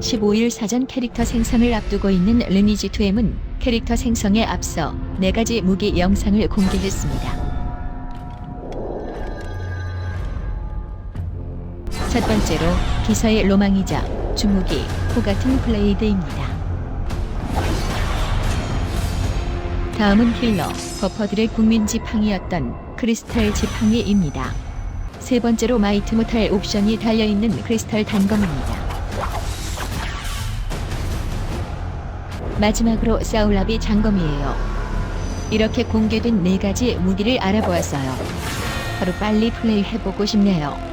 15일 사전 캐릭터 생성을 앞두고 있는 리니지2M은 캐릭터 생성에 앞서 4가지 무기 영상을 공개했습니다. 첫 번째로 기사의 로망이자 주무기, 호 같은 블레이드입니다. 다음은 힐러, 버퍼들의 국민 지팡이였던 크리스탈 지팡이입니다. 세 번째로 마이트 못할 옵션이 달려있는 크리스탈 단검입니다. 마지막으로 사울라비 장검이에요. 이렇게 공개된 네 가지 무기를 알아보았어요. 하루 빨리 플레이 해보고 싶네요.